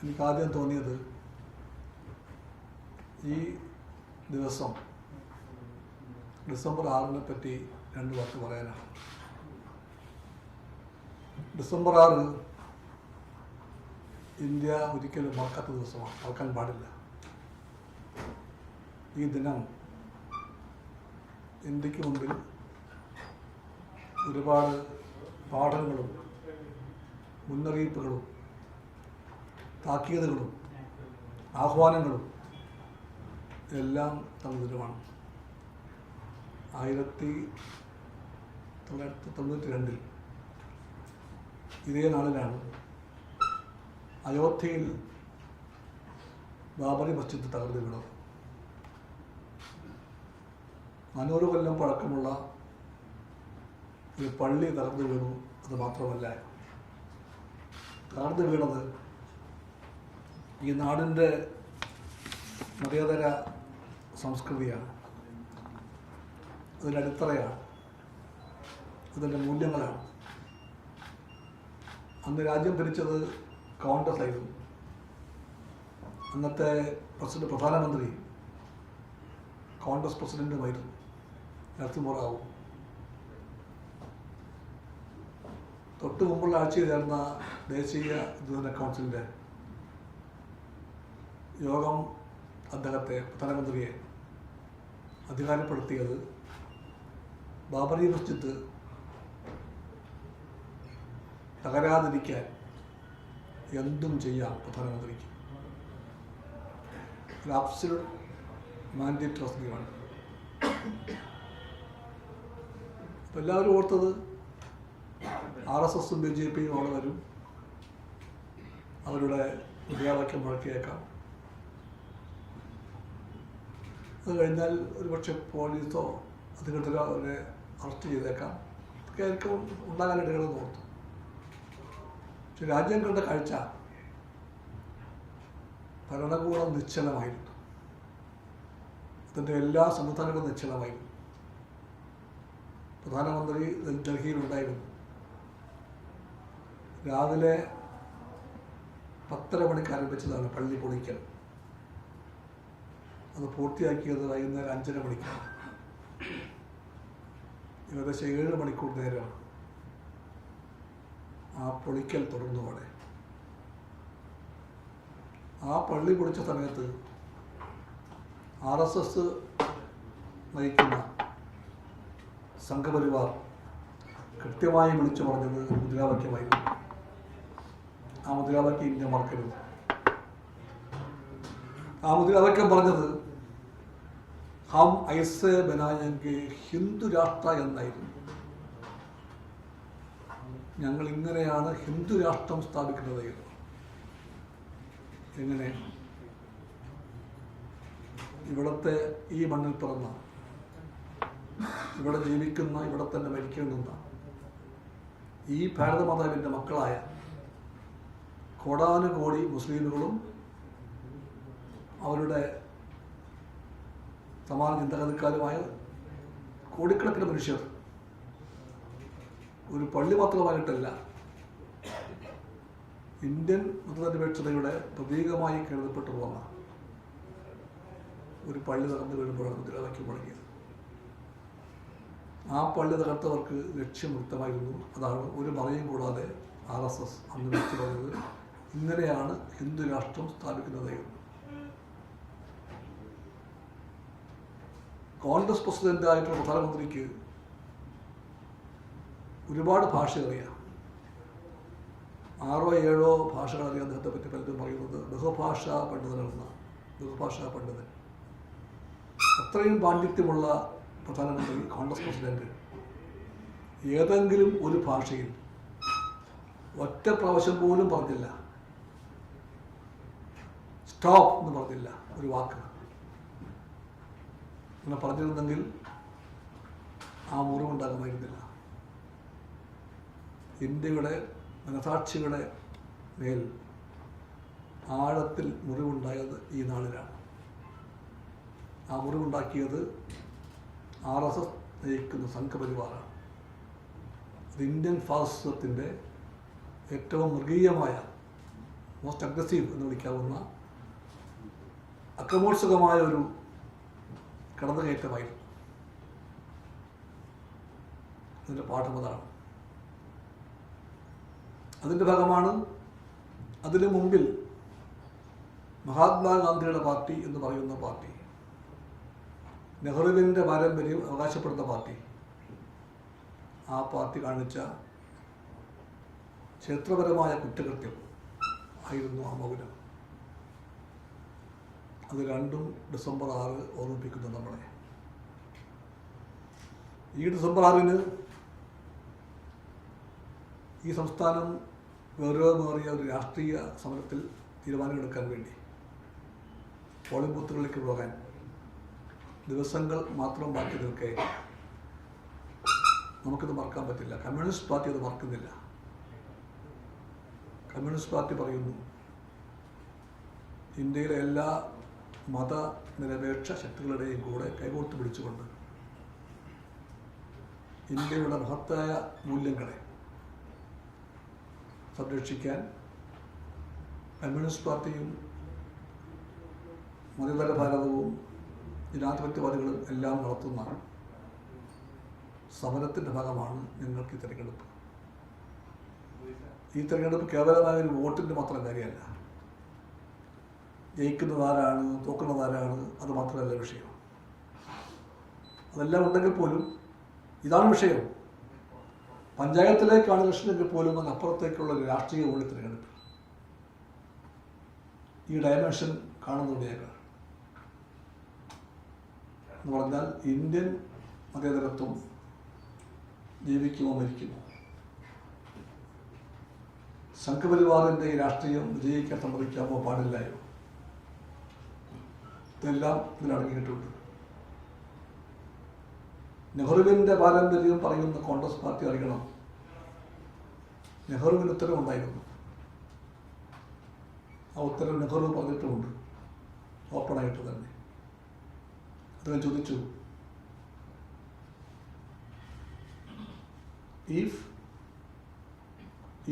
എനിക്ക് ആദ്യം തോന്നിയത് ഈ ദിവസം ഡിസംബർ ആറിനെ പറ്റി രണ്ട് വാക്ക് പറയാനാണ്. ഡിസംബർ ആറ് ഇന്ത്യ ഒരിക്കലും മറക്കാത്ത ദിവസമാണ്. മറക്കാൻ പാടില്ല. ഈ ദിനം ഇന്ത്യയ്ക്ക് മുമ്പിൽ ഒരുപാട് പാഠങ്ങളും മുന്നറിയിപ്പുകളും താക്കീതുകളും ആഹ്വാനങ്ങളും എല്ലാം തന്നതിലുമാണ് ആയിരത്തി തൊള്ളായിരത്തി തൊണ്ണൂറ്റി രണ്ടിൽ ഇതേ നാളിലാണ് അയോധ്യയിൽ ബാബറി മസ്ജിദ് തകർന്നു വീണത്. നാനൂറ് കൊല്ലം പഴക്കമുള്ള ഒരു പള്ളി തകർന്നു വീണു അത് മാത്രമല്ല തകർന്നു വീണത് ഈ നാടിന്റെ മതേതര സംസ്കൃതിയാണ്. അതിന്റെ അടിത്തറയാണ്. അതിന്റെ മൂല്യങ്ങളാണ്. അന്ന് രാജ്യം ഭരിച്ചത് കോൺഗ്രസ് ആയിരുന്നു. അന്നത്തെ പ്രസിഡന്റ് പ്രധാനമന്ത്രി കോൺഗ്രസ് പ്രസിഡന്റുമായിരുന്നു. നരസിംഹറാവു തൊട്ട് മുമ്പുള്ള ആഴ്ചയിൽ ചേർന്ന ദേശീയ ദുരന്ത കൗൺസിലിന്റെ യോഗം അദ്ദേഹത്തെ പ്രധാനമന്ത്രിയെ അധികാരപ്പെടുത്തിയത് ബാബറി മസ്ജിദ് തകരാതിരിക്കാൻ എന്തും ചെയ്യാം പ്രധാനമന്ത്രിക്ക്. മാൻഡേറ്റ് വസ്തുതയാണ് എല്ലാവരും ഓർത്തത് ആർ എസ് എസും ബി ജെ പിയും അവിടെ വരും. അവരുടെ മുദ്രാവാക്യം മുഴക്കിയേക്കാം. അത് കഴിഞ്ഞാൽ ഒരുപക്ഷെ പോലീസോ അധികൃതരോ അവരെ അറസ്റ്റ് ചെയ്തേക്കാം. ഉണ്ടാകാൻ ഇടകളെന്ന് ഓർത്തു പക്ഷെ രാജ്യം കണ്ട കാഴ്ച ഭരണകൂടം നിശ്ചലമായിരുന്നു. അതിന്റെ എല്ലാ സംവിധാനങ്ങളും നിശ്ചലമായിരുന്നു. പ്രധാനമന്ത്രി ഡൽഹിയിലുണ്ടായിരുന്നു. രാവിലെ പത്തര മണിക്ക് ആരംഭിച്ചതാണ് പള്ളി പൊളിക്കൽ. അത് പൂർത്തിയാക്കിയത് വൈകുന്നേരം അഞ്ചര മണിക്കാണ്. ഏകദേശം ഏഴ് മണിക്കൂർ നേരമാണ്. ആ പൊളിക്കൽ തുടർന്നു അവിടെ. ആ പള്ളി പൊളിച്ച സമയത്ത് ആർ എസ് എസ് നയിക്കുന്ന സംഘപരിവാർ കൃത്യമായി വിളിച്ചു പറഞ്ഞത് മുദ്രാവാക്യമായിരുന്നു. ആ മുദ്രാവാക്യം ഇന്ത്യ മറക്കരുത്. ആ മുദ്രാവാക്യം പറഞ്ഞത് ഹം ഐസെ ബനായെങ്കിൽ ഹിന്ദു രാഷ്ട്ര എന്നായിരുന്നു ഞങ്ങൾ ഇങ്ങനെയാണ് ഹിന്ദു രാഷ്ട്രം സ്ഥാപിക്കുന്നത്. എങ്ങനെ ഇവിടത്തെ ഈ മണ്ണിൽ പിറന്ന ഇവിടെ ജീവിക്കുന്ന ഇവിടെ തന്നെ മരിക്കേണ്ടുന്ന ഈ ഭാരതമാതാവിന്റെ മക്കളായ കോടാനുകോടി മുസ്ലിമുകളും അവരുടെ സമാന ചിന്തകഥക്കാരുമായ കോടിക്കണക്കിന് മനുഷ്യർ ഒരു പള്ളി മാത്രമായിട്ടല്ല ഇന്ത്യൻ മതനിരപേക്ഷതയുടെ പ്രതീകമായി കരുതപ്പെട്ടു പോന്ന ഒരു പള്ളി തകർന്നു വീഴുമ്പോഴാണ് മുദ്രാവാക്യം മുടങ്ങിയത്. ആ പള്ളി തകർത്തവർക്ക് ലക്ഷ്യം വ്യക്തമായിരുന്നു. അതാണ് ഒരു മറയും കൂടാതെ ആർ എസ് എസ് അന്ന് വിളിച്ചു പറഞ്ഞത്. ഇങ്ങനെയാണ് ഹിന്ദു രാഷ്ട്രം സ്ഥാപിക്കുന്നത് എന്ന്. കോൺഗ്രസ് പ്രസിഡന്റായിട്ടുള്ള പ്രധാനമന്ത്രിക്ക് ഒരുപാട് ഭാഷ അറിയാം ആറോ ഏഴോ ഭാഷകൾ അറിയാം അദ്ദേഹത്തെ പറ്റി പലരും പറയുന്നത്. ബഹുഭാഷാ പണ്ഡിതനെന്ന ബഹുഭാഷാ പണ്ഡിതൻ. അത്രയും പാണ്ഡിത്യമുള്ള പ്രധാനമന്ത്രി കോൺഗ്രസ് പ്രസിഡന്റ് ഏതെങ്കിലും ഒരു ഭാഷയിൽ ഒറ്റ പ്രാവശ്യം പോലും പറഞ്ഞില്ല. സ്റ്റോപ്പ് എന്ന് പറഞ്ഞില്ല ഒരു വാക്ക്. അങ്ങനെ പറഞ്ഞിരുന്നെങ്കിൽ ആ മുറിവുണ്ടാകുമായിരുന്നില്ല. ഇന്ത്യയുടെ മനസാക്ഷിയുടെ മേൽ ആഴത്തിൽ മുറിവുണ്ടായത് ഈ നാളിലാണ്. ആ മുറിവുണ്ടാക്കിയത് ആർ എസ് എസ് നയിക്കുന്ന സംഘപരിവാറാണ്. ഇന്ത്യൻ ഫാസിസത്തിന്റെ ഏറ്റവും മൃഗീയമായ മോസ്റ്റ് അഗ്രസീവ് എന്ന് വിളിക്കാവുന്ന അക്രമോത്സുകമായ ഒരു കടന്നുകയറ്റമായിരുന്നു അതിന്റെ പാഠം അതാണ്. അതിന്റെ ഭാഗമാണ് അതിനു മുമ്പിൽ മഹാത്മാഗാന്ധിയുടെ പാർട്ടി എന്ന് പറയുന്ന പാർട്ടി. നെഹ്റുവിന്റെ പാരമ്പര്യം അവകാശപ്പെടുന്ന പാർട്ടി. ആ പാർട്ടി കാണിച്ച ക്ഷേത്രപരമായ കുറ്റകൃത്യം ആയിരുന്നു ആ മൗനം. അത് രണ്ടും ഡിസംബർ ആറ് ഓർമ്മിപ്പിക്കുന്നു നമ്മളെ. ഈ ഡിസംബർ ആറിന് ഈ സംസ്ഥാനം ഗൗരവമേറിയ ഒരു രാഷ്ട്രീയ സമരത്തിൽ തീരുമാനമെടുക്കാൻ വേണ്ടി പോളിംഗ് ബൂത്തുകളിലേക്ക് പോകാൻ ദിവസങ്ങൾ മാത്രം ബാക്കി നിൽക്കെ നമുക്കിത് മറക്കാൻ പറ്റില്ല. കമ്മ്യൂണിസ്റ്റ് പാർട്ടി അത് മറക്കുന്നില്ല. കമ്മ്യൂണിസ്റ്റ് പാർട്ടി പറയുന്നു ഇന്ത്യയിലെ എല്ലാ മതനിരപേക്ഷ ശക്തികളുടെയും കൂടെ കൈകോർത്ത് പിടിച്ചുകൊണ്ട് ഇന്ത്യയുടെ മഹത്തായ മൂല്യങ്ങളെ സംരക്ഷിക്കാൻ കമ്മ്യൂണിസ്റ്റ് പാർട്ടിയും മതേതര ഭാരതവും ജനാധിപത്യവാദികളും എല്ലാം നടത്തുന്ന സമരത്തിന്റെ ഭാഗമാണ് ഞങ്ങൾക്ക് ഈ തിരഞ്ഞെടുപ്പ്. ഈ തിരഞ്ഞെടുപ്പ് കേവലമായ ഒരു വോട്ടിന്റെ മാത്രം കാര്യമല്ല. ജയിക്കുന്നത് ആരാണ് തോക്കുന്നത് ആരാണ് അത് മാത്രമല്ല വിഷയം. അതെല്ലാം ഉണ്ടെങ്കിൽ പോലും ഇതാണ് വിഷയം. പഞ്ചായത്തിലേക്കാണ് ഇലക്ഷനെങ്കിൽ പോലും അതിനപ്പുറത്തേക്കുള്ള രാഷ്ട്രീയ ഊഴി തിരഞ്ഞെടുപ്പ്. ഈ ഡയമെൻഷൻ കാണുന്നുണ്ട് ഞങ്ങൾ എന്ന് പറഞ്ഞാൽ ഇന്ത്യൻ മതേതരത്വം ജീവിക്കുമോ മരിക്കുമോ? സംഘപരിവാറിന്റെ ഈ രാഷ്ട്രീയം വിജയിക്കാൻ സമ്മതിക്കാമോ പാടില്ലായോ ഇതെല്ലാം ഇതിലടങ്ങിയിട്ടുണ്ട് നെഹ്റുവിന്റെ പാരമ്പര്യം പറയുന്ന കോൺഗ്രസ് പാർട്ടി അറിയണം. നെഹ്റുവിന് ഉത്തരവുണ്ടായിരുന്നു ആ ഉത്തരം നെഹ്റു പറഞ്ഞിട്ടുമുണ്ട്. ഓപ്പണായിട്ട് തന്നെ. അദ്ദേഹം ചോദിച്ചു if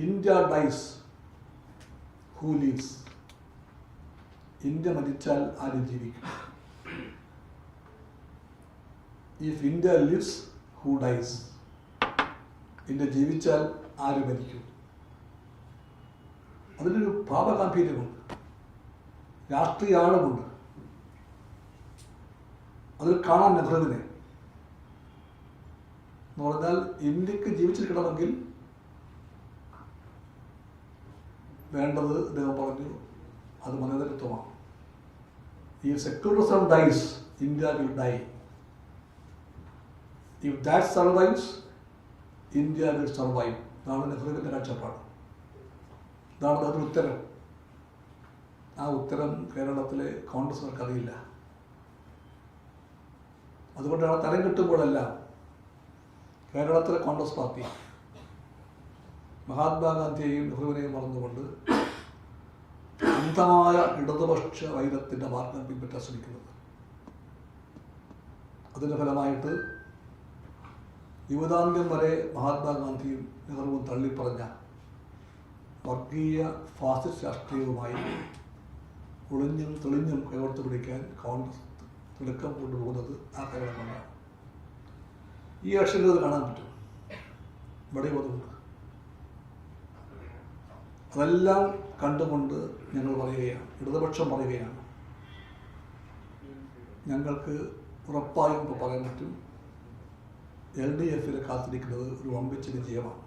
India dies who lives India മരിച്ചാൽ ആര് ജീവിക്കും. If India lives who dies India ജീവിച്ചാൽ ആര് മരിക്കും. അതിനൊരു ഭാവഗാംഭീര്യമുണ്ട് രാഷ്ട്രീയ ആഴമുണ്ട് അതിൽ കാണാൻ നെഹ്റുവിനെ എന്ന് പറഞ്ഞാൽ ഇന്ത്യയ്ക്ക് ജീവിച്ചിരിക്കണമെങ്കിൽ വേണ്ടത് അദ്ദേഹം പറഞ്ഞു. അത് മതേതരത്വമാണ് ഈ secularism dies India will die if that survives India will survive ഇതാണ് നെഹ്റുവിന്റെ കാഴ്ചപ്പാട് ഇതാണ് അതിന് ഉത്തരം. ആ ഉത്തരം കേരളത്തിലെ കോൺഗ്രസ്സുകാർക്ക് അറിയില്ല. അതുകൊണ്ടാണ് തരം കിട്ടുമ്പോഴെല്ലാം കേരളത്തിലെ കോൺഗ്രസ് പാർട്ടി. മഹാത്മാഗാന്ധിയെയും നെഹ്റുവിനെയും മറന്നുകൊണ്ട് അന്ധമായ ഇടതുപക്ഷ വൈരത്തിന്റെ മാർഗം പിൻപറ്റാൻ ശ്രമിക്കുന്നത്. അതിന്റെ ഫലമായിട്ട് യുവതാന്ത്യം വരെ മഹാത്മാഗാന്ധിയും നെഹ്റുവും തള്ളിപ്പറഞ്ഞ വർഗീയ ഫാസിസ്റ്റ് രാഷ്ട്രീയവുമായി ഒളിഞ്ഞും തെളിഞ്ഞും കൈകോർത്ത് പിടിക്കാൻ കോൺഗ്രസ് തിടുക്കം കൊണ്ടുപോകുന്നത് ആ കാര്യം കൊണ്ടാണ്. ഈ ഇലക്ഷനിൽ അത് കാണാൻ പറ്റും. ഇവിടെ അതുണ്ട്. അതെല്ലാം കണ്ടുകൊണ്ട് ഞങ്ങൾ പറയുകയാണ് ഇടതുപക്ഷം പറയുകയാണ്. ഞങ്ങൾക്ക് ഉറപ്പായും ഇപ്പോൾ പറയാൻ പറ്റും എൽ ഡി എഫിൽ കാത്തിരിക്കുന്നത് ഒരു വമ്പിച്ച വിജയമാണ്.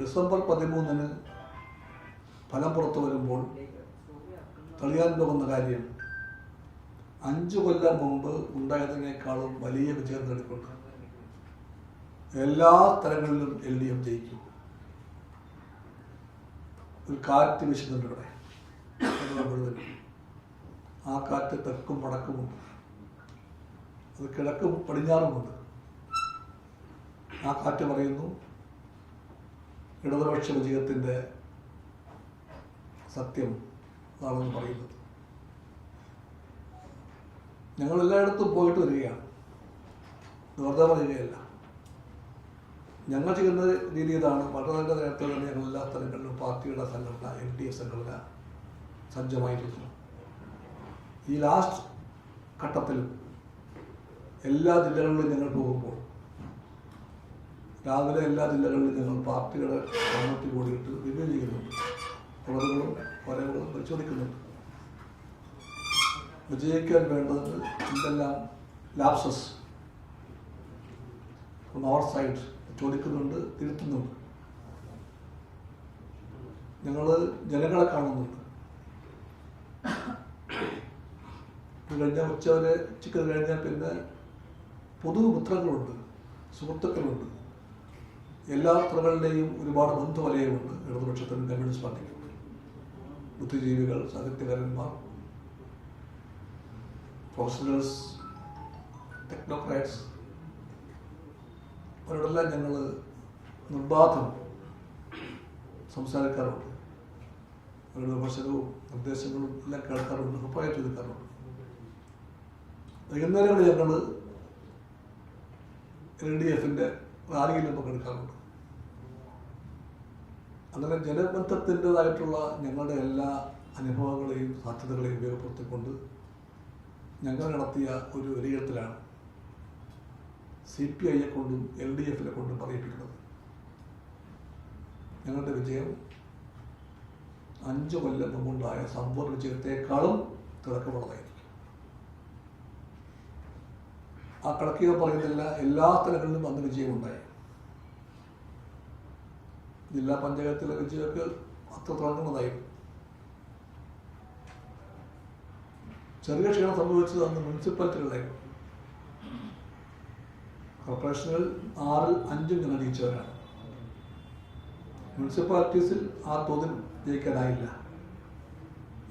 ഡിസംബർ പതിമൂന്നിന് ഫലം പുറത്തു വരുമ്പോൾ തെളിയാൻ പോകുന്ന കാര്യം അഞ്ചു കൊല്ലം മുമ്പ് ഉണ്ടായതിനേക്കാളും വലിയ വിജയം നേടിക്കൊണ്ട് എല്ലാ തലങ്ങളിലും എൽ ഡി എഫ് ജയിക്കും. ഒരു കാറ്റ് വീശുന്നുണ്ട് ഇവിടെ ആ കാറ്റ് തെക്കും വടക്കുമുണ്ട് അത് കിഴക്കും പടിഞ്ഞാറുമുണ്ട് ആ കാറ്റ് പറയുന്നു ഇടതുപക്ഷ വിജയത്തിന്റെ സത്യം അതാണെന്ന് പറയുന്നത്. ഞങ്ങൾ എല്ലായിടത്തും പോയിട്ട് വരികയാണ്. വെറുതെ പറയുകയല്ല. ഞങ്ങൾ ചെയ്യുന്ന രീതി ഇതാണ്. വളരെ നല്ല നേരത്തെ തന്നെ ഞങ്ങൾ എല്ലാ സ്ഥലങ്ങളിലും പാർട്ടിയുടെ സംഘടന എൽ ഡി എഫ് സംഘടന സജ്ജമായിരിക്കുന്നു ഈ ലാസ്റ്റ് ഘട്ടത്തിൽ എല്ലാ ജില്ലകളിലും ഞങ്ങൾ പോകുമ്പോൾ രാവിലെ എല്ലാ ജില്ലകളിലും ഞങ്ങൾ പാർട്ടികളെ കമ്മിറ്റി കൂടിയിട്ട് റിവ്യൂ ചെയ്യുന്നുണ്ട്. കുറവുകളും കുറവുകളും പരിശോധിക്കുന്നുണ്ട്. വിജയിക്കാൻ വേണ്ടത് എന്തെല്ലാം ലാപ്സസ് ഫ്രം അവർ സൈഡ് ചോദിക്കുന്നുണ്ട് തിരുത്തുന്നുണ്ട്. ഞങ്ങൾ ജനങ്ങളെ കാണുന്നുണ്ട്. കഴിഞ്ഞ ഉച്ച വരെ ഉച്ചയ്ക്ക് കഴിഞ്ഞാൽ പിന്നെ പൊതുമിത്രങ്ങളുണ്ട് സുഹൃത്തുക്കളുണ്ട്. എല്ലാ തുറകളിലെയും ഒരുപാട് ബന്ധുവലയമുണ്ട് ഇടതുപക്ഷത്തിനും കമ്മ്യൂണിസ്റ്റ് പാർട്ടിക്കും ബുദ്ധിജീവികൾ സാഹിത്യകാരന്മാർ പ്രൊഫഷണൽസ് ടെക്നോക്രാറ്റ്സ് അവരോടെല്ലാം ഞങ്ങൾ നിർബാധം സംസാരിക്കാറുണ്ട്. അവരുടെ വിമർശനവും നിർദ്ദേശങ്ങളും എല്ലാം കേൾക്കാറുണ്ട് ഉറപ്പായിട്ട് ചോദിക്കാറുണ്ട്. വൈകുന്നേരങ്ങളിൽ ഞങ്ങൾ എൽ ഡി എഫിന്റെ റാലിയിലും പങ്കെടുക്കാറുണ്ട്. അങ്ങനെ ജനബന്ധത്തിന്റെതായിട്ടുള്ള ഞങ്ങളുടെ എല്ലാ അനുഭവങ്ങളെയും സാധ്യതകളെയും ഉപയോഗപ്പെടുത്തിക്കൊണ്ട് ഞങ്ങൾ നടത്തിയ ഒരു വിലയിരുത്തലാണ്. സി പി ഐയെ കൊണ്ടും എൽ ഡി എഫിനെ കൊണ്ടും പറയിപ്പിക്കുന്നത്. ഞങ്ങളുടെ വിജയം അഞ്ചു കൊല്ലം മുമ്പുണ്ടായ സമ്പൂർണ വിജയത്തെക്കാളും തിളക്കമുള്ളതായിരിക്കും. ആ കണക്കുകൾ പറയുന്നില്ല എല്ലാ സ്ഥലങ്ങളിലും അന്ന് വിജയമുണ്ടായി. ജില്ലാ പഞ്ചായത്തിലെ വിജയമൊക്കെ അത്ര തുടങ്ങുന്നതായി ചെറിയ ക്ഷീണം സംഭവിച്ചത് അന്ന് മുനിസിപ്പാലിറ്റികളിലായിരുന്നു. കോർപ്പറേഷനുകൾ ആറിൽ അഞ്ചും ഞങ്ങൾ ജയിച്ചവരാണ് മുനിസിപ്പാലിറ്റീസിൽ ആ തോതിൽ ജയിക്കാനായില്ല.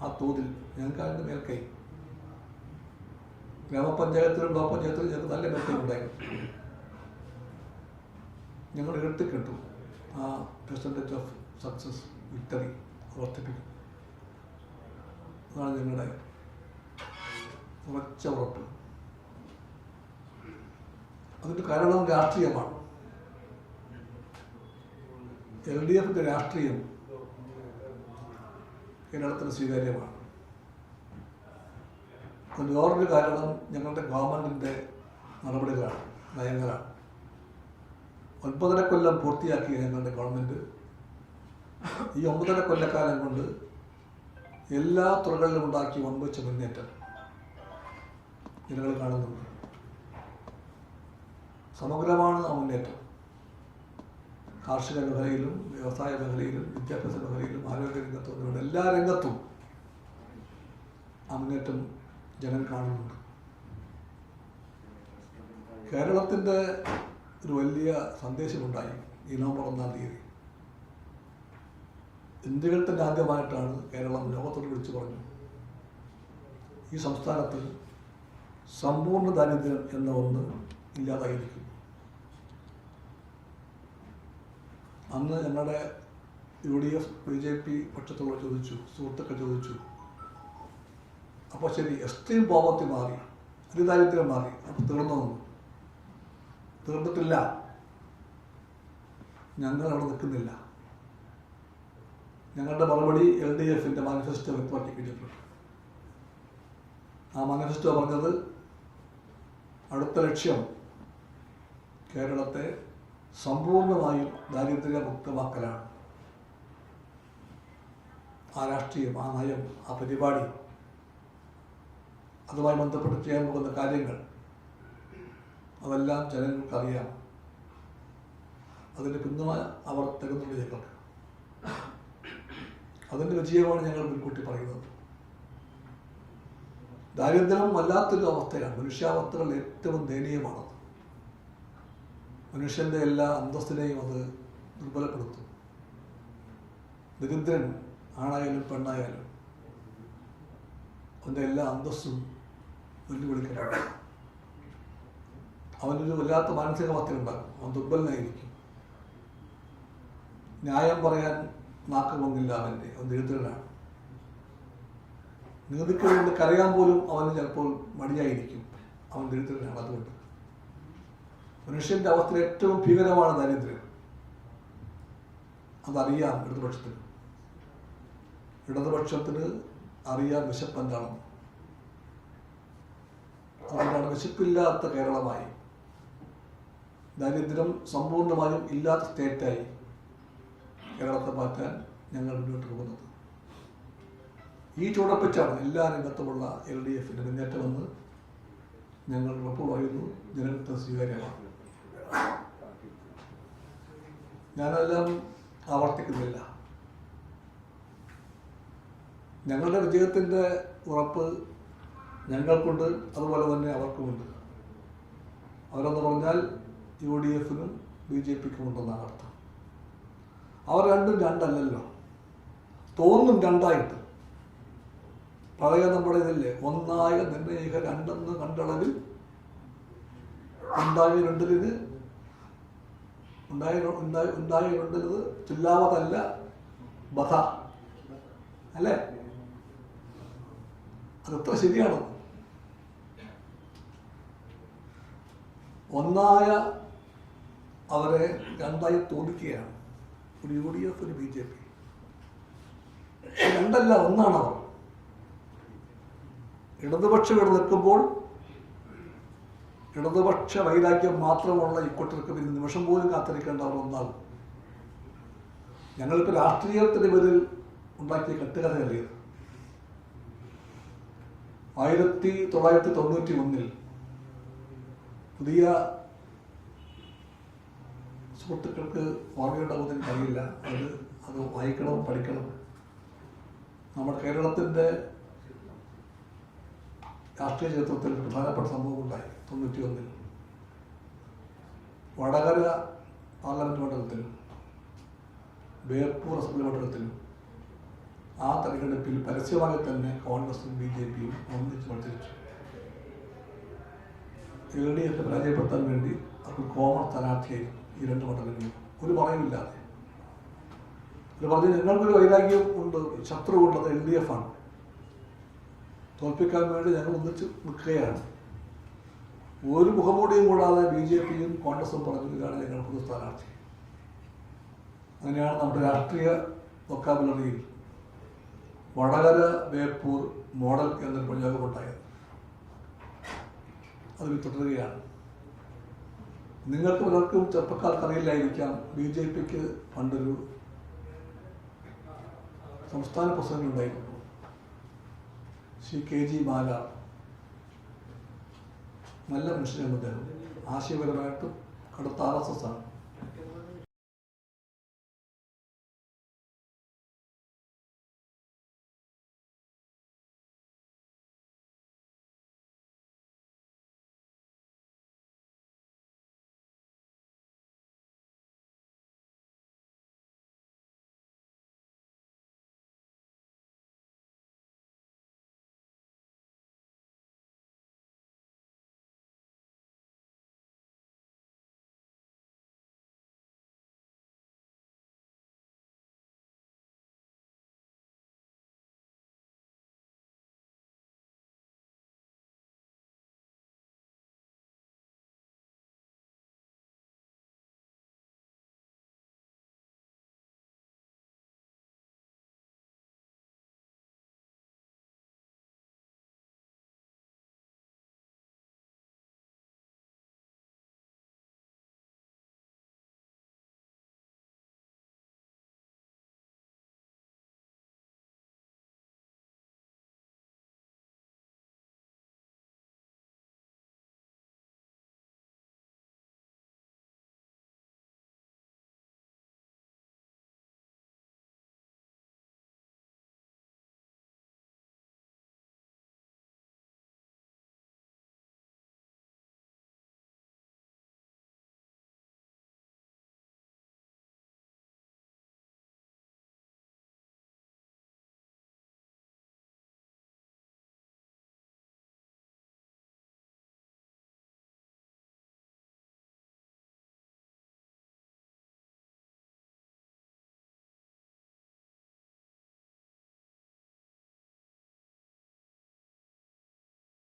ആ തോതിൽ ഞങ്ങൾക്ക് അതിന്റെ മേൽക്കൈ. ഗ്രാമപഞ്ചായത്തിലും ബ്ലോക്ക് പഞ്ചായത്തിലും ഞങ്ങൾക്ക് നല്ല മേൽക്കൈ ഉണ്ടായിരുന്നു ഞങ്ങൾ എടുത്ത് കിട്ടും ആ പെർസെന്റേജ് ഓഫ് സക്സസ് വിക്ടറി വർദ്ധിപ്പിക്കും അതാണ് ഞങ്ങളുടെ ഉറച്ച ഉറപ്പ്. അതിന്റെ കാരണം രാഷ്ട്രീയമാണ്. എൽ ഡി എഫിന്റെ രാഷ്ട്രീയം കേരളത്തിന് സ്വീകാര്യമാണ്. അതിന് വേറൊരു കാരണം ഞങ്ങളുടെ ഗവൺമെന്റിന്റെ നടപടികളാണ് നയങ്ങളാണ്. ഒൻപതര കൊല്ലം പൂർത്തിയാക്കിയ ഞങ്ങളുടെ ഗവൺമെന്റ് ഈ ഒമ്പതര കൊല്ലക്കാലം കൊണ്ട് എല്ലാ തുറകളിലും ഉണ്ടാക്കി വൻവച്ച മുന്നേറ്റം ജനങ്ങൾ കാണുന്നുണ്ട്. സമഗ്രമാണ് ആ മുന്നേറ്റം. കാർഷിക മേഖലയിലും വ്യവസായ മേഖലയിലും വിദ്യാഭ്യാസ മേഖലയിലും ആരോഗ്യ രംഗത്തും എല്ലാ രംഗത്തും ആ മുന്നേറ്റം ജനം കാണുന്നുണ്ട്. കേരളത്തിന്റെ ഒരു വലിയ സന്ദേശമുണ്ടായി ഈ നവംബർ ഒന്നാം തീയതി. ഇന്ത്യയിൽ തന്നെ ആദ്യമായിട്ടാണ് കേരളം ലോകത്തോട് വിളിച്ചു പറഞ്ഞു. ഈ സംസ്ഥാനത്ത് സമ്പൂർണ ദാരിദ്ര്യം എന്ന ഒന്ന് ഇല്ലാതായിരിക്കും അന്ന് ഞങ്ങളുടെ U D F B J P പക്ഷത്തുള്ള ചോദിച്ചു സുഹൃത്തുക്കൾ ചോദിച്ചു. അപ്പോൾ ശരി എക്സ്ട്രീം പോവർട്ടി മാറി അതിദാരിദ്ര്യം മാറി അപ്പോൾ തീർന്നു? തീർന്നിട്ടില്ല. ഞങ്ങൾ അവിടെ നിൽക്കുന്നില്ല. ഞങ്ങളുടെ മറുപടി എൽ ഡി എഫിന്റെ മാനിഫെസ്റ്റോ കഴിഞ്ഞിട്ടുണ്ട്. ആ മാനിഫെസ്റ്റോ പറഞ്ഞത് അടുത്ത ലക്ഷ്യം കേരളത്തെ സമ്പൂർണമായും ദാരിദ്ര്യമുക്തമാക്കലാണ് ആ രാഷ്ട്രീയം ആ നയം ആ പരിപാടി. അതുമായി ബന്ധപ്പെട്ട് ചെയ്യാൻ പോകുന്ന കാര്യങ്ങൾ അതെല്ലാം ജനങ്ങൾക്കറിയാം. അതിന്റെ പിന്തുണ അവർ തരുന്നുണ്ട് ഞങ്ങൾക്ക്. അതിന്റെ വിജയമാണ് ഞങ്ങൾ മുൻകൂട്ടി പറയുന്നത്. ദാരിദ്ര്യം വല്ലാത്തൊരു അവസ്ഥയാണ്. മനുഷ്യാവസ്ഥകൾ ഏറ്റവും ദയനീയമാണത്. മനുഷ്യന്റെ എല്ലാ അന്തസ്സിനെയും അത് ദുർബലപ്പെടുത്തും. ദരിദ്രൻ ആണായാലും പെണ്ണായാലും അവന്റെ എല്ലാ അന്തസ്സും വെല്ലുവിളിക്കപ്പെടും അവനൊരു വല്ലാത്ത മാനസികാവസ്ഥ ഉണ്ടാകും. അവൻ ദുർബലനായിരിക്കും. ന്യായം പറയാൻ നാക്ക് പൊങ്ങില്ല അവന്റെ അവൻ ദരിദ്രനാണ്. നീതിക്ക് വേണ്ടി കരയാൻ പോലും അവന് ചിലപ്പോൾ മടിയായിരിക്കും. അവൻ ദരിദ്രനാണ് അതുകൊണ്ട്. മനുഷ്യന്റെ അവസ്ഥയിൽ ഏറ്റവും ഭീകരമാണ് ദാരിദ്ര്യം അതറിയാം ഇടതുപക്ഷത്തിന്. ഇടതുപക്ഷത്തിന് അറിയാം വിശപ്പെന്താണെന്ന് അതുകൊണ്ടാണ് വിശപ്പില്ലാത്ത കേരളമായി. ദാരിദ്ര്യം സമ്പൂർണമായും ഇല്ലാത്ത സ്റ്റേറ്റായി കേരളത്തെ മാറ്റാൻ ഞങ്ങൾ മുന്നോട്ട് പോകുന്നത്. ഈ ചുവടപ്പിച്ചാണ് എല്ലാ രംഗത്തുമുള്ള എൽ ഡി എഫിന്റെ മുന്നേറ്റമെന്ന് ഞങ്ങൾ ഉറപ്പ് പറയുന്നു ജനങ്ങൾക്ക് സ്വീകാര്യമാണ്. ഞാനെല്ലാം ആവർത്തിക്കുന്നില്ല. ഞങ്ങളുടെ വിജയത്തിന്റെ ഉറപ്പ് ഞങ്ങൾക്കുണ്ട് അതുപോലെ തന്നെ അവർക്കുമുണ്ട്. അവരെന്ന് പറഞ്ഞാൽ യു ഡി എഫിനും ബി ജെ പിക്കും ഉണ്ടെന്നാണ് അർത്ഥം. അവർ രണ്ടും രണ്ടല്ലല്ലോ. തോന്നും രണ്ടായിട്ട്. പഴയ നമ്മുടെ ഇതില്ലേ ഒന്നായ നിർണയിക രണ്ടെന്ന് കണ്ടളവിൽ ഉണ്ടായ രണ്ടിലിന് ഉണ്ടായ ഉണ്ടായി ഉണ്ടായ രണ്ടിലത് ചൊല്ലാവതല്ല ബധ അല്ലേ? അതെത്ര ശരിയാണ്? ഒന്നായ അവരെ രണ്ടായി തോന്നിക്കുകയാണ്. ഒരു യു ഡി എഫ് ഒരു ബി ജെ പി. രണ്ടല്ല ഒന്നാണ് അവർ ഇടതുപക്ഷം ഇവിടെ നിൽക്കുമ്പോൾ ഇടതുപക്ഷ വൈരാഗ്യം മാത്രമുള്ള ഇക്കൂട്ടർക്ക് പിന്നെ നിമിഷം പോലും കാത്തിരിക്കേണ്ട അവർ ഒന്നാകും ഞങ്ങളിപ്പോൾ രാഷ്ട്രീയത്തിന്റെ പേരിൽ ഉണ്ടാക്കിയ കെട്ടുകഥയല്ലേ ഇത്? ആയിരത്തി തൊള്ളായിരത്തി തൊണ്ണൂറ്റി ഒന്നിൽ പുതിയ സുഹൃത്തുക്കൾക്ക് ഓർമ്മയുണ്ടാകുന്നതിന് കഴിയില്ല അത് അത് വായിക്കണം പഠിക്കണം. നമ്മുടെ കേരളത്തിന്റെ രാഷ്ട്രീയ ചരിത്രത്തിൽ പ്രധാനപ്പെട്ട സംഭവം ഉണ്ടായി തൊണ്ണൂറ്റി ഒന്നിൽ വടകര പാർലമെന്റ് മണ്ഡലത്തിലും ബേർപൂർ അസംബ്ലി മണ്ഡലത്തിലും ആ തെരഞ്ഞെടുപ്പിൽ പരസ്യമായി തന്നെ കോൺഗ്രസും ബി ജെ പിയും ഒന്നിച്ച് മത്സരിച്ചു. എൽ ഡി എഫ് പരാജയപ്പെടുത്താൻ വേണ്ടി അവർക്ക് കോമൺ സ്ഥാനാർത്ഥിയായി ഈ രണ്ട് മണ്ഡലങ്ങളിലും. ഒരു പറയുമില്ലാതെ. പറഞ്ഞു ഞങ്ങൾക്കൊരു വൈരാഗ്യം ഉണ്ട് ശത്രു ഉള്ളത് എൽ ഡി എഫ് ആണ്. തോൽപ്പിക്കാൻ വേണ്ടി ഞങ്ങൾ ഒന്നിച്ച് നിൽക്കുകയാണ്. ഒരു മുഖമൂടിയും കൂടാതെ ബി ജെ പിയും കോൺഗ്രസും പറഞ്ഞു ഇതാണ് ഞങ്ങൾ പുതു സ്ഥാനാർത്ഥി. അങ്ങനെയാണ് നമ്മുടെ രാഷ്ട്രീയ വൊക്കാബുലറിയിൽ വടകര ബേപ്പൂർ മോഡൽ എന്നൊരു പ്രയോഗം ഉണ്ടായത്. അത് തുടരുകയാണ് നിങ്ങൾക്ക് പലർക്കും ചെറുപ്പക്കാർക്ക് അറിയില്ലായിരിക്കാം ബി ജെ പിക്ക് പണ്ടൊരു സംസ്ഥാന പ്രസിഡന്റ് ഉണ്ടായിരുന്നു. Shri K G Bala. നല്ല മനുഷ്യനാണ് അദ്ദേഹം. ആശയപരമായിട്ടും കടുത്ത ആർ